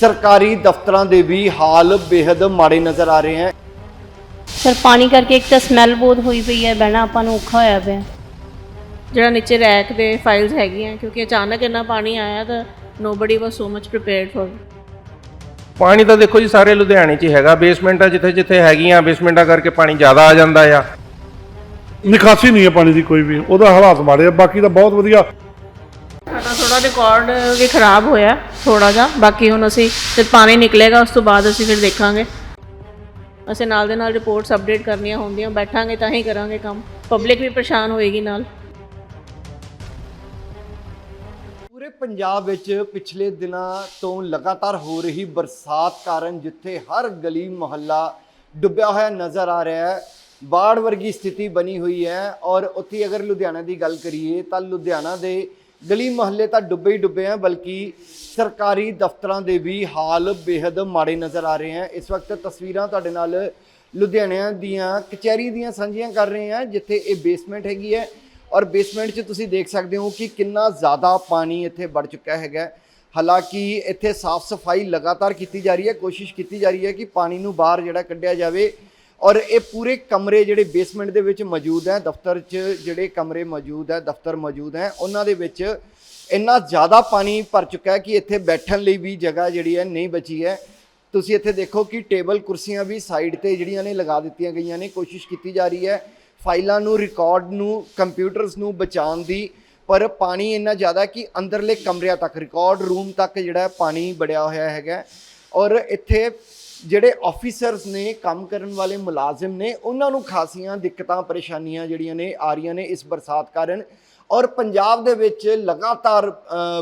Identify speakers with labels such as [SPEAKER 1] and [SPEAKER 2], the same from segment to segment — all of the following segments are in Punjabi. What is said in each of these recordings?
[SPEAKER 1] ਸਰਕਾਰੀ दफ्तरों के भी हाल बेहद माड़े नज़र आ रहे हैं
[SPEAKER 2] ਸਰ ਪਾਣੀ ਕਰਕੇ ਇੱਕ ਤਾਂ ਸਮੈਲ ਬਹੁਤ ਹੋਈ ਪਈ ਹੈ ਬਹਿਣਾ ਆਪਾਂ ਨੂੰ ਔਖਾ ਹੋਇਆ ਪਿਆ।
[SPEAKER 3] ਜਿਹੜਾ ਨੀਚੇ ਰੈਕ ਦੇ ਫਾਈਲਸ ਹੈਗੀਆਂ ਕਿਉਂਕਿ ਅਚਾਨਕ ਇੰਨਾ ਪਾਣੀ ਆਇਆ ਤਾਂ nobody was so much prepared for
[SPEAKER 4] ਪਾਣੀ ਤਾਂ ਦੇਖੋ ਜੀ ਸਾਰੇ ਲੁਧਿਆਣੇ 'ਚ ਹੀ ਹੈਗਾ। ਬੇਸਮੈਂਟਾਂ ਜਿੱਥੇ ਜਿੱਥੇ ਹੈਗੀਆਂ ਬੇਸਮੈਂਟਾਂ ਕਰਕੇ ਪਾਣੀ ਜ਼ਿਆਦਾ ਆ ਜਾਂਦਾ ਆ।
[SPEAKER 5] ਨਿਕਾਸੀ ਨਹੀਂ ਹੈ ਪਾਣੀ ਦੀ ਕੋਈ ਵੀ। ਉਹਦਾ ਹਾਲਾਤ ਮਾੜੇ ਆ। ਬਾਕੀ ਤਾਂ ਬਹੁਤ ਵਧੀਆ
[SPEAKER 3] ਥੋੜਾ ਰਿਕਾਰਡ ਵੀ ਖਰਾਬ ਹੋਇਆ ਥੋੜਾ ਜਿਹਾ, ਬਾਕੀ ਹੁਣ ਅਸੀਂ ਜਦ ਪਾਣੀ ਨਿਕਲੇਗਾ, ਉਸ ਤੋਂ ਬਾਅਦ ਅਸੀਂ ਫਿਰ ਦੇਖਾਂਗੇ। ਅਸੀਂ ਨਾਲ ਦੇ ਨਾਲ ਰਿਪੋਰਟਸ ਅਪਡੇਟ ਕਰਨੀਆਂ ਹੁੰਦੀਆਂ, ਬੈਠਾਂਗੇ ਤਾਂ ਹੀ ਕਰਾਂਗੇ ਕੰਮ। ਪਬਲਿਕ ਵੀ ਪਰੇਸ਼ਾਨ ਹੋਏਗੀ ਨਾਲ।
[SPEAKER 1] ਪੂਰੇ ਪੰਜਾਬ ਵਿੱਚ ਪਿਛਲੇ ਦਿਨਾਂ ਤੋਂ ਲਗਾਤਾਰ ਹੋ ਰਹੀ ਬਰਸਾਤ ਕਾਰਨ ਜਿੱਥੇ ਹਰ ਗਲੀ ਮੁਹੱਲਾ ਡੁੱਬਿਆ ਹੋਇਆ ਨਜ਼ਰ ਆ ਰਿਹਾ ਹੈ। ਬਾੜ ਵਰਗੀ ਸਥਿਤੀ ਬਣੀ ਹੋਈ ਹੈ ਔਰ ਉੱਥੇ ਅਗਰ ਲੁਧਿਆਣਾ ਦੀ ਗੱਲ ਕਰੀਏ ਤਾਂ ਲੁਧਿਆਣਾ ਦੇ ਗਲੀ ਮੁਹੱਲੇ ਤਾਂ ਡੁੱਬੇ ਹੀ ਡੁੱਬੇ ਆ, ਬਲਕਿ ਸਰਕਾਰੀ ਦਫ਼ਤਰਾਂ ਦੇ ਵੀ ਹਾਲ ਬੇहद ਮਾੜੇ ਨਜ਼ਰ ਆ ਰਹੇ ਹਨ ਇਸ ਵਕਤ ਤਸਵੀਰਾਂ ਤੁਹਾਡੇ ਨਾਲ ਲੁਧਿਆਣਾ ਦੀਆਂ, ਕਚਹਿਰੀ ਦੀਆਂ ਸਾਂਝੀਆਂ ਕਰ ਰਹੇ ਹਾਂ ਜਿੱਥੇ ਇਹ ਬੇਸਮੈਂਟ ਹੈਗੀ ਹੈ। ਔਰ ਬੇਸਮੈਂਟ 'ਚ ਤੁਸੀਂ ਦੇਖ ਸਕਦੇ ਹੋ ਕਿ ਕਿੰਨਾ ਜ਼ਿਆਦਾ ਪਾਣੀ ਇੱਥੇ ਵੜ ਚੁੱਕਾ ਹੈਗਾ। ਹਾਲਾਂਕਿ ਇੱਥੇ ਸਾਫ਼ ਸਫ਼ਾਈ ਲਗਾਤਾਰ ਕੀਤੀ ਜਾ ਰਹੀ ਹੈ, ਕੋਸ਼ਿਸ਼ ਕੀਤੀ ਜਾ ਰਹੀ ਹੈ ਕਿ ਪਾਣੀ ਨੂੰ ਬਾਹਰ ਜਿਹੜਾ ਕੱਢਿਆ ਜਾਵੇ। ਔਰ ਇਹ ਪੂਰੇ ਕਮਰੇ ਜਿਹੜੇ ਬੇਸਮੈਂਟ ਦੇ ਵਿੱਚ ਮੌਜੂਦ ਹੈ, ਦਫ਼ਤਰ 'ਚ ਜਿਹੜੇ ਕਮਰੇ ਮੌਜੂਦ ਹੈ, ਦਫ਼ਤਰ ਮੌਜੂਦ ਹੈ, ਉਹਨਾਂ ਦੇ ਵਿੱਚ ਇੰਨਾ ਜ਼ਿਆਦਾ ਪਾਣੀ ਭਰ ਚੁੱਕਾ ਹੈ ਕਿ ਇੱਥੇ ਬੈਠਣ ਲਈ ਵੀ ਜਗ੍ਹਾ ਜਿਹੜੀ ਹੈ ਨਹੀਂ ਬਚੀ ਹੈ। ਤੁਸੀਂ ਇੱਥੇ ਦੇਖੋ ਕਿ ਟੇਬਲ ਕੁਰਸੀਆਂ ਵੀ ਸਾਈਡ ਤੇ ਜਿਹੜੀਆਂ ਨੇ ਲਗਾ ਦਿੱਤੀਆਂ ਗਈਆਂ ਨੇ, ਕੋਸ਼ਿਸ਼ ਕੀਤੀ ਜਾ ਰਹੀ ਹੈ ਫਾਈਲਾਂ ਨੂੰ ਰਿਕਾਰਡ ਨੂੰ ਕੰਪਿਊਟਰਸ ਨੂੰ ਬਚਾਉਣ ਦੀ, ਪਰ ਪਾਣੀ ਇੰਨਾ ਜ਼ਿਆਦਾ ਕਿ ਅੰਦਰਲੇ ਕਮਰਿਆਂ ਤੱਕ ਰਿਕਾਰਡ ਰੂਮ ਤੱਕ ਜਿਹੜਾ ਪਾਣੀ ਬੜਿਆ ਹੋਇਆ ਹੈਗਾ। ਔਰ ਇੱਥੇ ਜਿਹੜੇ ਆਫੀਸਰਸ ਨੇ, ਕੰਮ ਕਰਨ ਵਾਲੇ ਮੁਲਾਜ਼ਮ ਨੇ, ਉਹਨਾਂ ਨੂੰ ਖਾਸੀਆਂ ਦਿੱਕਤਾਂ, ਪਰੇਸ਼ਾਨੀਆਂ ਜਿਹੜੀਆਂ ਨੇ, ਆ ਰਹੀਆਂ ਨੇ ਇਸ ਬਰਸਾਤ ਕਾਰਨ। ਔਰ ਪੰਜਾਬ ਦੇ ਵਿੱਚ ਲਗਾਤਾਰ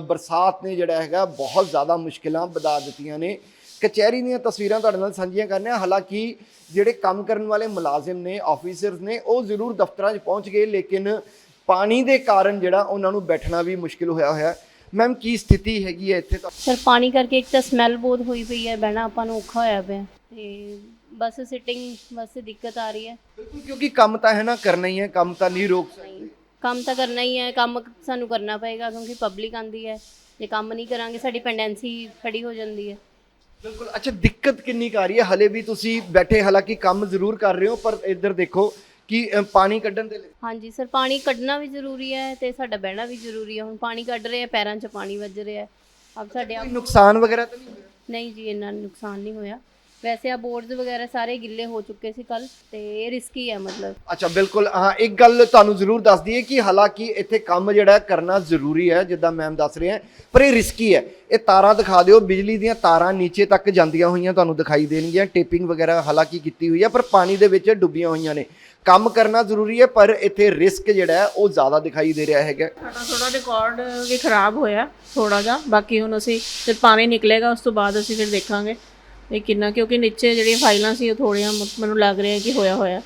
[SPEAKER 1] ਬਰਸਾਤ ਨੇ ਜਿਹੜਾ ਹੈਗਾ, ਬਹੁਤ ਜ਼ਿਆਦਾ ਮੁਸ਼ਕਿਲਾਂ ਵਧਾ ਦਿੱਤੀਆਂ ਨੇ। ਕਚਹਿਰੀ ਦੀਆਂ ਤਸਵੀਰਾਂ ਤੁਹਾਡੇ ਨਾਲ ਸਾਂਝੀਆਂ ਕਰਨੇ ਆ। ਹਾਲਾਂਕਿ ਜਿਹੜੇ ਕੰਮ ਕਰਨ ਵਾਲੇ ਮੁਲਾਜ਼ਮ ਨੇ ਆਫੀਸਰਸ ਨੇ, ਉਹ ਜ਼ਰੂਰ ਦਫ਼ਤਰਾਂ 'ਚ ਪਹੁੰਚ ਗਏ, ਲੇਕਿਨ ਪਾਣੀ ਦੇ ਕਾਰਨ ਜਿਹੜਾ ਉਹਨਾਂ ਨੂੰ ਬੈਠਣਾ ਵੀ ਮੁਸ਼ਕਿਲ ਹੋਇਆ ਹੋਇਆ। ਮੈਮ ਕੀ ਸਥਿਤੀ ਹੈਗੀ ਹੈ ਇੱਥੇ ਤਾਂ?
[SPEAKER 2] ਸਰ ਪਾਣੀ ਕਰਕੇ ਇੱਕ ਤਾਂ ਸਮੈਲ ਬਹੁਤ ਹੋਈ ਪਈ ਹੈ ਬਹਿਣਾ ਆਪਾਂ ਨੂੰ ਔਖਾ ਹੋਇਆ ਪਿਆ। ਤੇ ਬਸ ਸਿਟਿੰਗ ਵਾਸਤੇ ਦਿੱਕਤ ਆ ਰਹੀ ਹੈ।
[SPEAKER 1] ਬਿਲਕੁਲ ਕਿਉਂਕਿ ਕੰਮ ਤਾਂ ਹੈ ਨਾ ਕਰਨਾ ਹੀ ਹੈ ਕੰਮ ਤਾਂ ਨਹੀਂ ਰੋਕ ਸਕਦੇ।
[SPEAKER 2] ਕੰਮ ਤਾਂ ਕਰਨਾ ਹੀ ਹੈ ਕੰਮ ਸਾਨੂੰ ਕਰਨਾ ਪਏਗਾ ਕਿਉਂਕਿ ਪਬਲਿਕ ਆਂਦੀ ਹੈ। ਜੇ ਕੰਮ ਨਹੀਂ ਕਰਾਂਗੇ ਸਾਡੀ ਪੈਂਡੈਂਸੀ ਖੜੀ ਹੋ ਜਾਂਦੀ ਹੈ।
[SPEAKER 1] ਬਿਲਕੁਲ ਅੱਛਾ ਦਿੱਕਤ ਕਿੰਨੀ ਕੁ ਆ ਰਹੀ ਹੈ? ਹਲੇ ਵੀ ਤੁਸੀਂ ਬੈਠੇ ਹਾਲਾਂਕਿ ਕੰਮ ਜ਼ਰੂਰ ਕਰ ਰਹੇ ਹੋ ਪਰ ਇੱਧਰ ਦੇਖੋ ਕਿ ਅ, ਪਾਣੀ ਕੱਢਣ ਦੇ ਲਈ?
[SPEAKER 2] ਹਾਂਜੀ ਸਰ ਪਾਣੀ ਕੱਢਣਾ ਵੀ ਜ਼ਰੂਰੀ ਹੈ ਤੇ ਸਾਡਾ ਬਹਿਣਾ ਵੀ ਜ਼ਰੂਰੀ ਹੈ। ਹੁਣ ਪਾਣੀ ਕੱਢ ਰਹੇ ਆ ਪੈਰਾਂ 'ਚ ਪਾਣੀ ਵੱਜ ਰਿਹਾ ਹੈ। ਆਪ ਸਾਡੇ
[SPEAKER 1] ਕੋਈ ਨੁਕਸਾਨ ਵਗੈਰਾ ਤਾਂ ਨਹੀਂ ਹੋਇਆ?
[SPEAKER 2] ਨਹੀਂ ਜੀ ਇੰਨਾ ਨੁਕਸਾਨ ਨਹੀਂ ਹੋਇਆ। ਵੈਸੇ ਆ ਬੋਰਡਸ ਵਗੈਰਾ ਸਾਰੇ ਗਿੱਲੇ ਹੋ ਚੁੱਕੇ ਸੀ ਕੱਲ ਤੇ ਇਹ ਰਿਸਕੀ ਹੈ ਮਤਲਬ।
[SPEAKER 1] ਅੱਛਾ ਬਿਲਕੁਲ। ਹਾਂ ਇੱਕ ਗੱਲ ਤੁਹਾਨੂੰ ਜ਼ਰੂਰ ਦੱਸ ਦਈਏ ਕਿ ਹਾਲਾਂਕਿ ਇੱਥੇ ਕੰਮ ਜਿਹੜਾ ਹੈ ਕਰਨਾ ਜ਼ਰੂਰੀ ਹੈ ਜਿੱਦਾਂ ਮੈਮ ਦੱਸ ਰਹੇ ਹੈ ਪਰ ਇਹ ਰਿਸਕੀ ਹੈ। ਇਹ ਤਾਰਾਂ ਦਿਖਾ ਦਿਓ ਬਿਜਲੀ ਦੀਆਂ ਤਾਰਾਂ ਨੀਚੇ ਤੱਕ ਜਾਂਦੀਆਂ ਹੋਈਆਂ ਤੁਹਾਨੂੰ ਦਿਖਾਈ ਦੇਣਗੀਆਂ। ਟੇਪਿੰਗ ਵਗੈਰਾ ਹਾਲਾਂਕਿ ਕੀਤੀ ਹੋਈ ਹੈ ਪਰ ਪਾਣੀ ਦੇ ਵਿੱਚ ਡੁੱਬੀਆਂ ਹੋਈਆਂ ਨੇ। ਕੰਮ ਕਰਨਾ ਜ਼ਰੂਰੀ ਹੈ ਪਰ ਇੱਥੇ ਰਿਸਕ ਜਿਹੜਾ ਹੈ ਉਹ ਜ਼ਿਆਦਾ ਦਿਖਾਈ ਦੇ ਰਿਹਾ ਹੈਗਾ।
[SPEAKER 3] ਸਾਡਾ ਥੋੜਾ ਰਿਕਾਰਡ ਵੀ ਖਰਾਬ ਹੋਇਆ ਥੋੜਾ ਜਿਹਾ। ਬਾਕੀ ਹੁਣ ਅਸੀਂ ਜਦ ਪਾਣੀ ਨਿਕਲੇਗਾ ਉਸ ਤੋਂ ਬਾਅਦ ਅਸੀਂ ਫਿਰ ਦੇਖਾਂਗੇ ਇਹ ਕਿੰਨਾ ਕਿਉਂਕਿ ਨੀਚੇ ਜਿਹੜੀਆਂ ਫਾਈਲਾਂ ਸੀ ਉਹ ਥੋੜੀਆਂ ਮੈਨੂੰ ਲੱਗ ਰਿਹਾ ਕਿ ਹੋਇਆ ਹੋਇਆ।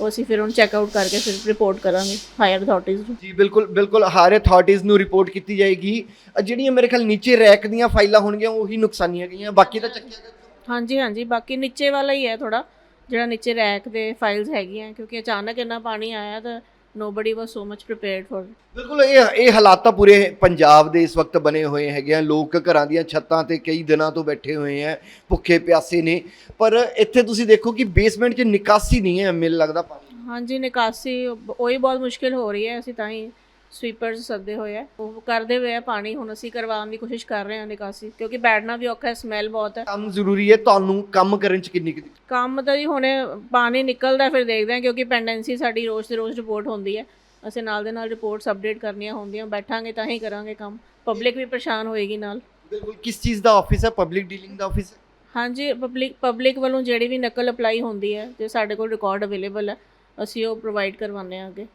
[SPEAKER 3] ਉਹ ਅਸੀਂ ਫਿਰ ਹੁਣ ਚੈੱਕ ਆਊਟ ਕਰਕੇ ਫਿਰ ਰਿਪੋਰਟ ਕਰਾਂਗੇ ਹਾਇਰ ਅਥਾਰਟੀਜ਼ ਨੂੰ।
[SPEAKER 1] ਜੀ ਬਿਲਕੁਲ ਬਿਲਕੁਲ ਹਾਇਰ ਅਥਾਰਟੀਜ਼ ਨੂੰ ਰਿਪੋਰਟ ਕੀਤੀ ਜਾਏਗੀ। ਜਿਹੜੀਆਂ ਮੇਰੇ ਖਿਆਲ ਨੀਚੇ ਰੈਕ ਦੀਆਂ ਫਾਈਲਾਂ ਹੋਣਗੀਆਂ ਉਹੀ ਨੁਕਸਾਨੀਆਂ ਗਈਆਂ। ਬਾਕੀ ਤਾਂ ਚੱਕਿਆ
[SPEAKER 3] ਹਾਂਜੀ ਹਾਂਜੀ ਬਾਕੀ ਨੀਚੇ ਵਾਲਾ ਹੀ ਹੈ ਥੋੜਾ ਜਿਹੜਾ ਨੀਚੇ ਰੈਕ ਦੇ ਫਾਈਲਸ ਹੈਗੀਆਂ ਕਿਉਂਕਿ ਅਚਾਨਕ ਇੰਨਾ ਪਾਣੀ ਆਇਆ ਤਾਂ nobody was so much prepared for
[SPEAKER 1] ਬਿਲਕੁਲ ਇਹ ਇਹ ਹਾਲਾਤ ਤਾਂ ਪੂਰੇ ਪੰਜਾਬ ਦੇ ਇਸ ਵਕਤ ਬਣੇ ਹੋਏ ਹੈਗੇ ਆ। ਲੋਕ ਘਰਾਂ ਦੀਆਂ ਛੱਤਾਂ ਤੇ ਕਈ ਦਿਨਾਂ ਤੋਂ ਬੈਠੇ ਹੋਏ ਆ ਭੁੱਖੇ ਪਿਆਸੇ ਨੇ। ਪਰ ਇੱਥੇ ਤੁਸੀਂ ਦੇਖੋ ਕਿ ਬੇਸਮੈਂਟ 'ਚ ਨਿਕਾਸੀ ਨਹੀਂ ਹੈ ਮੈਨੂੰ ਲੱਗਦਾ। ਪਾਣੀ
[SPEAKER 3] ਹਾਂਜੀ ਨਿਕਾਸੀ ਉਹੀ ਬਹੁਤ ਮੁਸ਼ਕਿਲ ਹੋ ਰਹੀ ਹੈ ਅਸੀਂ ਤਾਂ ਹੀ ਸਵੀਪਰਸ ਸੱਦੇ ਹੋਏ ਆ। ਉਹ ਕਰਦੇ ਹੋਏ ਆ ਪਾਣੀ ਹੁਣ ਅਸੀਂ ਕਰਵਾਉਣ ਦੀ ਕੋਸ਼ਿਸ਼ ਕਰ ਰਹੇ ਹਾਂ ਨਿਕਾਸੀ ਕਿਉਂਕਿ ਬੈਠਣਾ ਵੀ ਔਖਾ ਹੈ ਸਮੈਲ ਬਹੁਤ ਹੈ।
[SPEAKER 1] ਕੰਮ ਜ਼ਰੂਰੀ ਹੈ ਤੁਹਾਨੂੰ ਕੰਮ ਕਰਨ 'ਚ ਕਿੰਨੀ ਕੁ?
[SPEAKER 3] ਕੰਮ ਤਾਂ ਜੀ ਹੁਣੇ ਪਾਣੀ ਨਿਕਲਦਾ ਫਿਰ ਦੇਖਦੇ ਹਾਂ ਕਿਉਂਕਿ ਪੈਂਡੈਂਸੀ ਸਾਡੀ ਰੋਜ਼ ਦੇ ਰੋਜ਼ ਰਿਪੋਰਟ ਹੁੰਦੀ ਹੈ। ਅਸੀਂ ਨਾਲ ਦੇ ਨਾਲ ਰਿਪੋਰਟਸ ਅਪਡੇਟ ਕਰਨੀਆਂ ਹੁੰਦੀਆਂ ਬੈਠਾਂਗੇ ਤਾਂ ਹੀ ਕਰਾਂਗੇ ਕੰਮ। ਪਬਲਿਕ ਵੀ ਪਰੇਸ਼ਾਨ ਹੋਏਗੀ ਨਾਲ।
[SPEAKER 1] ਬਿਲਕੁਲ ਕਿਸ ਚੀਜ਼ ਦਾ ਆਫਿਸ ਹੈ? ਪਬਲਿਕ ਡੀਲਿੰਗ ਦਾ ਆਫਿਸ ਹੈ?
[SPEAKER 3] ਹਾਂਜੀ ਪਬਲਿਕ ਪਬਲਿਕ ਵੱਲੋਂ ਜਿਹੜੀ ਵੀ ਨਕਲ ਅਪਲਾਈ ਹੁੰਦੀ ਹੈ ਤੇ ਸਾਡੇ ਕੋਲ ਰਿਕਾਰਡ ਅਵੇਲੇਬਲ ਹੈ ਅਸੀਂ ਉਹ ਪ੍ਰੋਵਾਈਡ ਕਰਵਾਉਂਦੇ ਹਾਂ ਅੱਗੇ।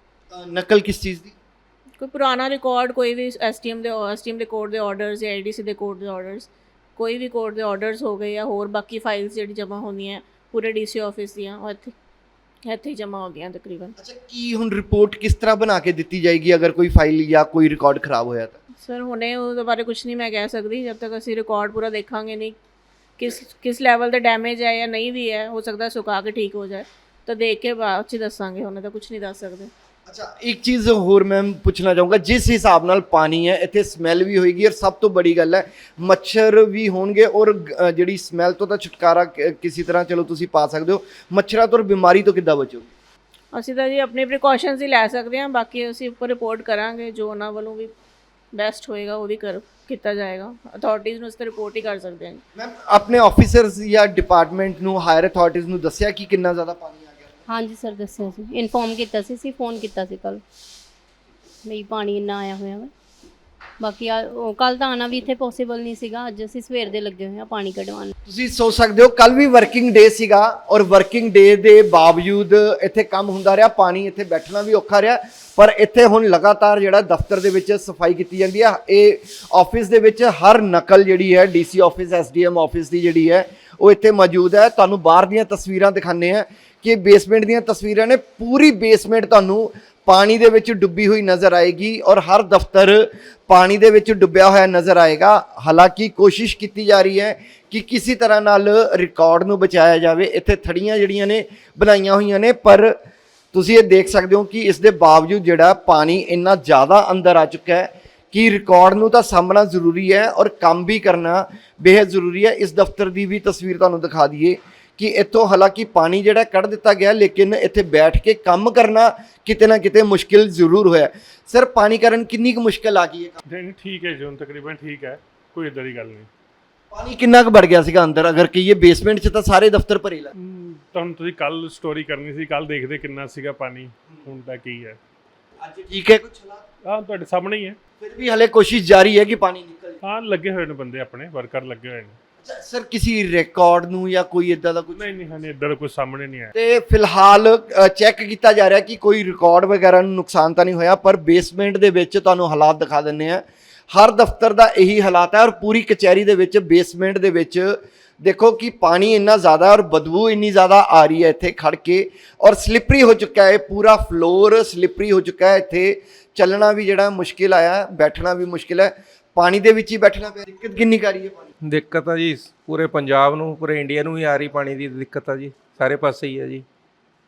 [SPEAKER 1] ਨਕਲ ਕਿਸ ਚੀਜ਼ ਦੀ?
[SPEAKER 3] ਕੋਈ ਪੁਰਾਣਾ ਰਿਕਾਰਡ ਕੋਈ ਵੀ ਐਸਟੀਐਮ ਦੇ ਐਸਟੀਐਮ ਦੇ ਕੋਡ ਦੇ ਆਰਡਰਸ ਜਾਂ ਆਈਡੀਸੀ ਦੇ ਕੋਡ ਦੇ ਆਰਡਰਸ ਕੋਈ ਵੀ ਕੋਡ ਦੇ ਆਰਡਰਸ ਹੋ ਗਏ ਜਾਂ ਹੋਰ ਬਾਕੀ ਫਾਈਲਸ ਜਿਹੜੀ ਜਮ੍ਹਾਂ ਹੁੰਦੀਆਂ ਪੂਰੇ ਡੀਸੀ ਆਫਿਸ ਦੀਆਂ ਉਹ ਇੱਥੇ ਇੱਥੇ ਹੀ ਜਮ੍ਹਾਂ ਹੁੰਦੀਆਂ ਤਕਰੀਬਨ।
[SPEAKER 1] ਅੱਛਾ ਕੀ ਹੁਣ ਰਿਪੋਰਟ ਕਿਸ ਤਰ੍ਹਾਂ ਬਣਾ ਕੇ ਦਿੱਤੀ ਜਾਏਗੀ ਅਗਰ ਕੋਈ ਫਾਈਲ ਜਾਂ ਕੋਈ ਰਿਕਾਰਡ ਖਰਾਬ ਹੋਇਆ ਤਾਂ?
[SPEAKER 3] ਸਰ ਹੁਣੇ ਉਹਦੇ ਬਾਰੇ ਕੁਝ ਨਹੀਂ ਮੈਂ ਕਹਿ ਸਕਦੀ ਜਦ ਤੱਕ ਅਸੀਂ ਰਿਕਾਰਡ ਪੂਰਾ ਦੇਖਾਂਗੇ ਨਹੀਂ ਕਿਸ ਕਿਸ ਲੈਵਲ ਦਾ ਡੈਮੇਜ ਹੈ ਜਾਂ ਨਹੀਂ ਵੀ ਹੈ ਹੋ ਸਕਦਾ ਸੁਕਾ ਕੇ ਠੀਕ ਹੋ ਜਾਏ ਤਾਂ ਦੇਖ ਕੇ ਬਾਅਦ ਚ ਹੀ ਦੱਸਾਂਗੇ ਹੁਣੇ ਤਾਂ ਕੁਝ ਨਹੀਂ ਦੱਸ ਸਕਦੇ।
[SPEAKER 1] ਅੱਛਾ ਇੱਕ ਚੀਜ਼ ਹੋਰ ਮੈਂ ਪੁੱਛਣਾ ਚਾਹੂੰਗਾ ਜਿਸ ਹਿਸਾਬ ਨਾਲ ਪਾਣੀ ਹੈ ਇੱਥੇ ਸਮੈਲ ਵੀ ਹੋਏਗੀ ਔਰ ਸਭ ਤੋਂ ਬੜੀ ਗੱਲ ਹੈ ਮੱਛਰ ਵੀ ਹੋਣਗੇ ਔਰ ਅ, ਜਿਹੜੀ ਸਮੈਲ ਤੋਂ ਤਾਂ ਛੁਟਕਾਰਾ ਕ- ਕਿਸੇ ਤਰ੍ਹਾਂ ਚਲੋ ਤੁਸੀਂ ਪਾ ਸਕਦੇ ਹੋ ਮੱਛਰਾਂ ਤੋਂ ਔਰ ਬਿਮਾਰੀ ਤੋਂ ਕਿੱਦਾਂ ਬਚੋਗੇ
[SPEAKER 3] ਅਸੀਂ ਤਾਂ ਜੀ ਆਪਣੇ ਪ੍ਰੀਕਾਸ਼ਨਸ ਹੀ ਲੈ ਸਕਦੇ ਹਾਂ ਬਾਕੀ ਅਸੀਂ ਉੱਪਰ ਰਿਪੋਰਟ ਕਰਾਂਗੇ ਜੋ ਉਹਨਾਂ ਵੱਲੋਂ ਵੀ ਬੈਸਟ ਹੋਏਗਾ ਉਹ ਵੀ ਕਰ ਕੀਤਾ ਜਾਏਗਾ ਅਥਾਰਟੀਜ਼ ਨੂੰ ਇਸ ਤੇ ਰਿਪੋਰਟ ਹੀ ਕਰ ਸਕਦੇ ਹਾਂ ਜੀ।
[SPEAKER 1] ਮੈਮ ਆਪਣੇ ਆਫੀਸਰਸ ਜਾਂ ਡਿਪਾਰਟਮੈਂਟ ਨੂੰ ਹਾਇਰ ਅਥਾਰਟੀਜ਼ ਨੂੰ ਦੱਸਿਆ ਕਿ ਕਿੰਨਾ ਜ਼ਿਆਦਾ ਪਾਣੀ
[SPEAKER 2] ਹਾਂਜੀ ਸਰ ਦੱਸਿਆ ਸੀ ਇਨਫੋਰਮ ਕੀਤਾ ਸੀ ਸੀ ਫੋਨ ਕੀਤਾ ਸੀ ਕੱਲ ਵੀ ਪਾਣੀ ਇੰਨਾ ਆਇਆ ਹੋਇਆ ਵਾ। ਬਾਕੀ ਕੱਲ ਤਾਂ ਆਣਾ ਵੀ ਇੱਥੇ ਪੋਸੀਬਲ ਨਹੀਂ ਸੀਗਾ। ਅੱਜ ਅਸੀਂ ਸਵੇਰ ਦੇ ਲੱਗੇ ਹੋਏ ਆ ਪਾਣੀ ਕਢਵਾਉਣ।
[SPEAKER 1] ਤੁਸੀਂ ਸੋਚ ਸਕਦੇ ਹੋ ਕੱਲ ਵੀ ਵਰਕਿੰਗ ਡੇ ਸੀਗਾ ਔਰ ਵਰਕਿੰਗ ਡੇ ਦੇ ਬਾਵਜੂਦ ਇੱਥੇ ਕੰਮ ਹੁੰਦਾ ਰਿਹਾ, ਪਾਣੀ ਇੱਥੇ ਬੈਠਣਾ ਵੀ ਔਖਾ ਰਿਹਾ। ਪਰ ਇੱਥੇ ਹੁਣ ਲਗਾਤਾਰ ਜਿਹੜਾ ਦਫ਼ਤਰ ਦੇ ਵਿੱਚ ਸਫ਼ਾਈ ਕੀਤੀ ਜਾਂਦੀ ਹੈ ਇਹ ਆਫਿਸ ਦੇ ਵਿੱਚ ਹਰ ਨਕਲ ਜਿਹੜੀ ਹੈ ਡੀਸੀ ਆਫਿਸ ਐਸਡੀਐਮ ਆਫਿਸ ਦੀ ਜਿਹੜੀ ਹੈ, ਉਹ ਇੱਥੇ ਮੌਜੂਦ ਹੈ। ਤੁਹਾਨੂੰ ਬਾਹਰ ਦੀਆਂ ਤਸਵੀਰਾਂ ਦਿਖਾਣੇ ਆ ਕਿ ਬੇਸਮੈਂਟ ਦੀਆਂ ਤਸਵੀਰਾਂ ਨੇ ਪੂਰੀ ਬੇਸਮੈਂਟ ਤੁਹਾਨੂੰ ਪਾਣੀ ਦੇ ਵਿੱਚ ਡੁੱਬੀ ਹੋਈ ਨਜ਼ਰ ਆਏਗੀ ਔਰ ਹਰ ਦਫ਼ਤਰ ਪਾਣੀ ਦੇ ਵਿੱਚ ਡੁੱਬਿਆ ਹੋਇਆ ਨਜ਼ਰ ਆਏਗਾ। ਹਾਲਾਂਕਿ ਕੋਸ਼ਿਸ਼ ਕੀਤੀ ਜਾ ਰਹੀ ਹੈ ਕਿ ਕਿਸੇ ਤਰ੍ਹਾਂ ਨਾਲ ਰਿਕਾਰਡ ਨੂੰ ਬਚਾਇਆ ਜਾਵੇ। ਇੱਥੇ ਥੜੀਆਂ ਜਿਹੜੀਆਂ ਨੇ ਬਣਾਈਆਂ ਹੋਈਆਂ ਨੇ, ਪਰ ਤੁਸੀਂ ਇਹ ਦੇਖ ਸਕਦੇ ਹੋ ਕਿ ਇਸ ਦੇ ਬਾਵਜੂਦ ਜਿਹੜਾ ਪਾਣੀ ਇੰਨਾ ਜ਼ਿਆਦਾ ਅੰਦਰ ਆ ਚੁੱਕਾ ਹੈ ਕਿ ਰਿਕਾਰਡ ਨੂੰ ਤਾਂ ਸਾਂਭਣਾ ਜ਼ਰੂਰੀ ਹੈ ਔਰ ਕੰਮ ਵੀ ਕਰਨਾ ਬੇहद ਜ਼ਰੂਰੀ ਹੈ। ਇਸ ਦਫ਼ਤਰ ਦੀ ਵੀ ਤਸਵੀਰ ਤੁਹਾਨੂੰ ਦਿਖਾ ਦਈਏ। ਕਿ ਇੱਥੋਂ ਹਾਲਾਂਕਿ ਪਾਣੀ ਜਿਹੜਾ ਕੱਢ ਦਿੱਤਾ ਗਿਆ ਲੇਕਿਨ ਇੱਥੇ ਬੈਠ ਕੇ ਕੰਮ ਕਰਨਾ ਕਿਤੇ ਨਾ ਕਿਤੇ ਮੁਸ਼ਕਿਲ ਜ਼ਰੂਰ ਹੋਇਆ। ਸਰ ਪਾਣੀ ਕਾਰਨ ਕਿੰਨੀ ਕੁ ਮੁਸ਼ਕਿਲ ਆ ਗਈ ਹੈ?
[SPEAKER 5] ਨਹੀਂ ਠੀਕ ਹੈ ਜੀ ਹੁਣ ਤਕਰੀਬਨ ਠੀਕ ਹੈ ਕੋਈ ਇਦਾਂ ਦੀ ਗੱਲ ਨਹੀਂ।
[SPEAKER 1] ਪਾਣੀ ਕਿੰਨਾ ਕੁ ਵੜ ਗਿਆ ਸੀਗਾ ਅੰਦਰ? ਅਗਰ ਕਹੀਏ ਬੇਸਮੈਂਟ 'ਚ ਤਾਂ ਸਾਰੇ ਦਫ਼ਤਰ ਭਰੇ ਲਾ।
[SPEAKER 5] ਹਮ, ਤੁਹਾਨੂੰ ਤੁਸੀਂ ਕੱਲ ਸਟੋਰੀ ਕਰਨੀ ਸੀ ਕੱਲ ਦੇਖਦੇ ਕਿੰਨਾ ਸੀਗਾ ਪਾਣੀ ਹੁਣ ਤਾਂ ਕੀ ਹੈ।
[SPEAKER 1] ਅੱਜ ਠੀਕ ਹੈ ਕੁਛ? ਹਾਲਾਤ
[SPEAKER 5] ਆਹ ਤੁਹਾਡੇ ਸਾਹਮਣੇ ਹੀ ਹੈ।
[SPEAKER 1] ਫਿਰ ਵੀ ਹਲੇ ਕੋਸ਼ਿਸ਼ ਜਾਰੀ ਹੈ ਕਿ ਪਾਣੀ ਨਿਕਲ
[SPEAKER 5] ਹਾਂ ਲੱਗੇ ਹੋਏ ਨੇ ਬੰਦੇ ਆਪਣੇ ਵਰਕਰ ਲੱਗੇ ਹੋਏ ਨੇ।
[SPEAKER 1] ਸਰ ਕਿਸੇ ਰਿਕਾਰਡ ਨੂੰ ਜਾਂ ਕੋਈ ਇਦਾਂ ਦਾ ਕੁਝ
[SPEAKER 5] ਨਹੀਂ ਨਹੀਂ ਹਨੇ ਇੱਧਰ ਕੋਈ ਸਾਹਮਣੇ ਨਹੀਂ ਆਇਆ।
[SPEAKER 1] ਤੇ ਫਿਲਹਾਲ ਚੈੱਕ ਕੀਤਾ ਜਾ ਰਿਹਾ ਕਿ ਕੋਈ ਰਿਕਾਰਡ ਵਗੈਰਾ ਨੂੰ ਨੁਕਸਾਨ ਤਾਂ ਨਹੀਂ ਹੋਇਆ ਪਰ ਬੇਸਮੈਂਟ ਦੇ ਵਿੱਚ ਤੁਹਾਨੂੰ ਹਾਲਾਤ ਦਿਖਾ ਦਿੰਨੇ ਆ ਹਰ ਦਫ਼ਤਰ ਦਾ ਇਹੀ ਹਾਲਾਤ ਹੈ ਔਰ ਪੂਰੀ ਕਚਹਿਰੀ ਦੇ ਵਿੱਚ ਬੇਸਮੈਂਟ ਦੇ ਵਿੱਚ ਦੇਖੋ ਕਿ ਪਾਣੀ ਇੰਨਾ ਜ਼ਿਆਦਾ ਔਰ ਬਦਬੂ ਇੰਨੀ ਜ਼ਿਆਦਾ ਆ ਰਹੀ ਹੈ ਇੱਥੇ ਖੜ ਕੇ। ਔਰ ਸਲਿਪਰੀ ਹੋ ਚੁੱਕਾ ਹੈ ਪੂਰਾ ਫਲੋਰ ਸਲਿਪਰੀ ਹੋ ਚੁੱਕਾ ਹੈ ਇੱਥੇ। ਚੱਲਣਾ ਵੀ ਜਿਹੜਾ ਮੁਸ਼ਕਿਲ ਆਇਆ ਬੈਠਣਾ ਵੀ ਮੁਸ਼ਕਿਲ ਹੈ। ਪਾਣੀ ਦੇ ਵਿੱਚ ਹੀ ਬੈਠਣਾ ਪਿਆ। ਦਿੱਕਤ ਕਿੰਨੀ ਕਰ ਰਹੀ ਹੈ
[SPEAKER 4] ਦਿੱਕਤ ਆ ਜੀ ਪੂਰੇ ਪੰਜਾਬ ਨੂੰ ਪੂਰੇ ਇੰਡੀਆ ਨੂੰ ਹੀ ਆ ਰਹੀ ਪਾਣੀ ਦੀ ਦਿੱਕਤ ਆ ਜੀ ਸਾਰੇ ਪਾਸੇ ਹੀ ਆ ਜੀ।